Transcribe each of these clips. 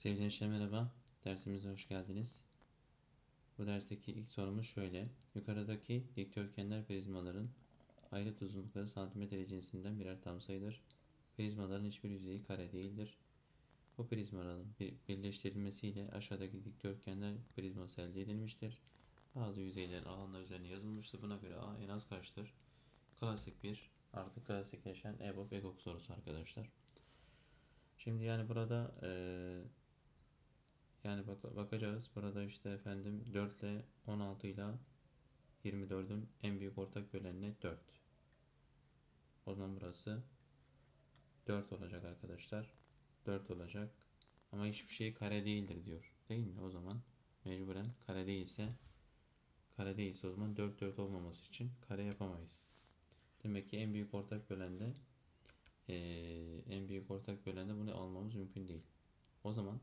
Sevgili gençler merhaba. Dersimize hoş geldiniz. Bu dersteki ilk sorumuz şöyle. Yukarıdaki dikdörtgenler prizmaların ayrıt uzunlukları santimetre cinsinden birer tam sayıdır. Prizmaların hiçbir yüzeyi kare değildir. Bu prizmaların bir- birleştirilmesiyle aşağıdaki dikdörtgenler prizması elde edilmiştir. Bazı yüzeylerin alanlar üzerine yazılmıştır. Buna göre A en az kaçtır? Klasik bir artık klasikleşen EBOB EGOK sorusu arkadaşlar. Şimdi yani burada eee yani bak bakacağız. Burada işte efendim 4 ile 16 ile 24'ün en büyük ortak böleni 4. O zaman burası 4 olacak arkadaşlar. 4 olacak. Ama hiçbir şey kare değildir diyor. Değil mi? O zaman mecburen kare değilse kare değilse o zaman 4 4 olmaması için kare yapamayız. Demek ki en büyük ortak bölende eee, en büyük ortak bölende bunu almamız mümkün değil. O zaman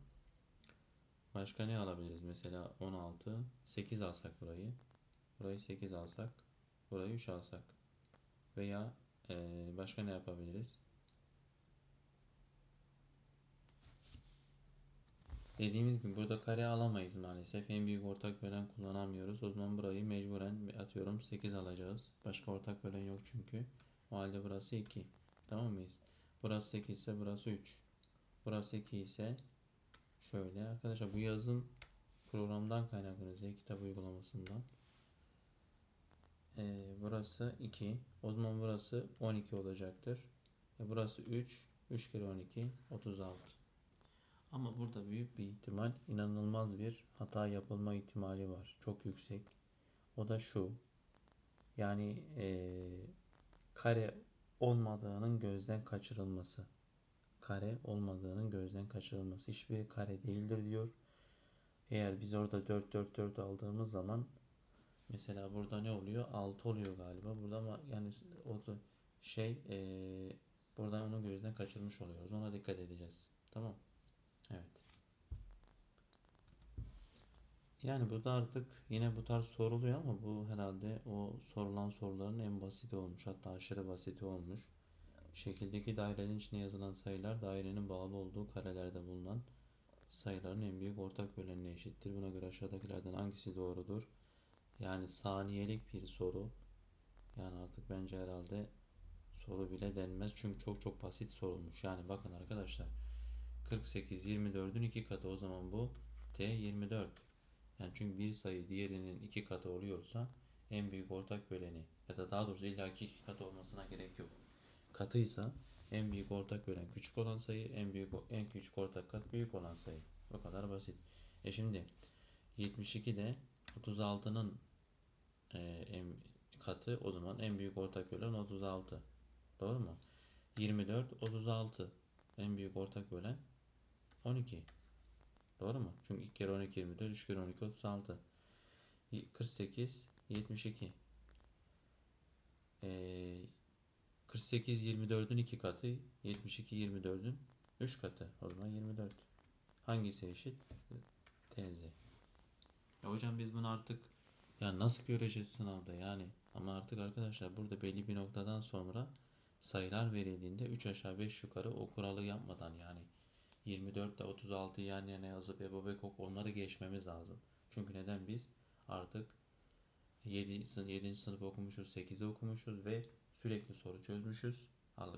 Başka ne alabiliriz? Mesela 16, 8 alsak burayı. Burayı 8 alsak. Burayı 3 alsak. Veya eee, başka ne yapabiliriz? Dediğimiz gibi burada kare alamayız maalesef. En büyük ortak bölen kullanamıyoruz. O zaman burayı mecburen atıyorum 8 alacağız. Başka ortak bölen yok çünkü. O halde burası 2. Tamam mıyız? Burası 8 ise burası 3. Burası 2 ise Şöyle arkadaşlar bu yazım programdan kaynaklanıyor. Z kitap uygulamasından. Ee, burası 2. O zaman burası 12 olacaktır. E burası 3. 3 kere 12 36. Ama burada büyük bir ihtimal inanılmaz bir hata yapılma ihtimali var. Çok yüksek. O da şu. Yani eee, kare olmadığının gözden kaçırılması kare olmadığının gözden kaçırılması. Hiçbir kare değildir diyor. Eğer biz orada 4 4 4 aldığımız zaman mesela burada ne oluyor? 6 oluyor galiba. Burada ama yani o şey eee buradan onu gözden kaçırmış oluyoruz. Ona dikkat edeceğiz. Tamam. Evet. Yani burada artık yine bu tarz soruluyor ama bu herhalde o sorulan soruların en basiti olmuş. Hatta aşırı basiti olmuş. Şekildeki dairenin içine yazılan sayılar dairenin bağlı olduğu karelerde bulunan sayıların en büyük ortak bölenine eşittir. Buna göre aşağıdakilerden hangisi doğrudur? Yani saniyelik bir soru. Yani artık bence herhalde soru bile denmez. Çünkü çok çok basit sorulmuş. Yani bakın arkadaşlar 48 24'ün iki katı o zaman bu T 24. Yani çünkü bir sayı diğerinin iki katı oluyorsa en büyük ortak böleni ya da daha doğrusu illa iki katı olmasına gerek yok katıysa en büyük ortak bölen küçük olan sayı, en büyük en küçük ortak kat büyük olan sayı. Bu kadar basit. E şimdi 72 de 36'nın e, en katı o zaman en büyük ortak bölen 36. Doğru mu? 24 36 en büyük ortak bölen 12. Doğru mu? Çünkü 2 kere 12 24, 3 kere 12 36. 48 72. Ee, 48 24'ün 2 katı, 72 24'ün 3 katı. O zaman 24. Hangisi eşit? TZ. Ya hocam biz bunu artık ya nasıl göreceğiz sınavda yani? Ama artık arkadaşlar burada belli bir noktadan sonra sayılar verildiğinde 3 aşağı 5 yukarı o kuralı yapmadan yani 24 ile 36 yan yana yazıp ebo ve kok onları geçmemiz lazım. Çünkü neden biz artık 7. sınıf, 7. sınıf okumuşuz, 8'i okumuşuz ve sürekli soru çözmüşüz.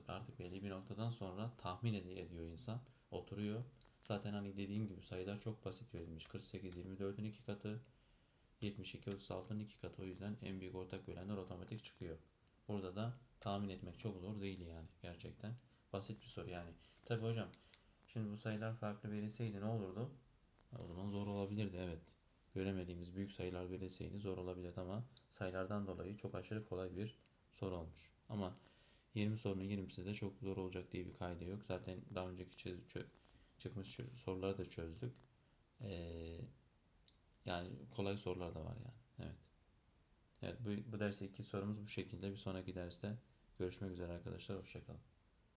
Artık belli bir noktadan sonra tahmin ediyor insan. Oturuyor. Zaten hani dediğim gibi sayılar çok basit verilmiş. 48 24'ün 2 katı, 72 36'nın 2 katı. O yüzden en büyük ortak bölenler otomatik çıkıyor. Burada da tahmin etmek çok zor değil yani gerçekten. Basit bir soru yani. Tabi hocam şimdi bu sayılar farklı verilseydi ne olurdu? O zaman zor olabilirdi evet. Göremediğimiz büyük sayılar verilseydi zor olabilirdi ama sayılardan dolayı çok aşırı kolay bir soru olmuş. Ama 20 sorunun 20'si de çok zor olacak diye bir kaydı yok. Zaten daha önceki çıkmış soruları da çözdük. Ee, yani kolay sorular da var yani. Evet. Evet bu, bu derste iki sorumuz bu şekilde. Bir sonraki derste görüşmek üzere arkadaşlar. Hoşçakalın.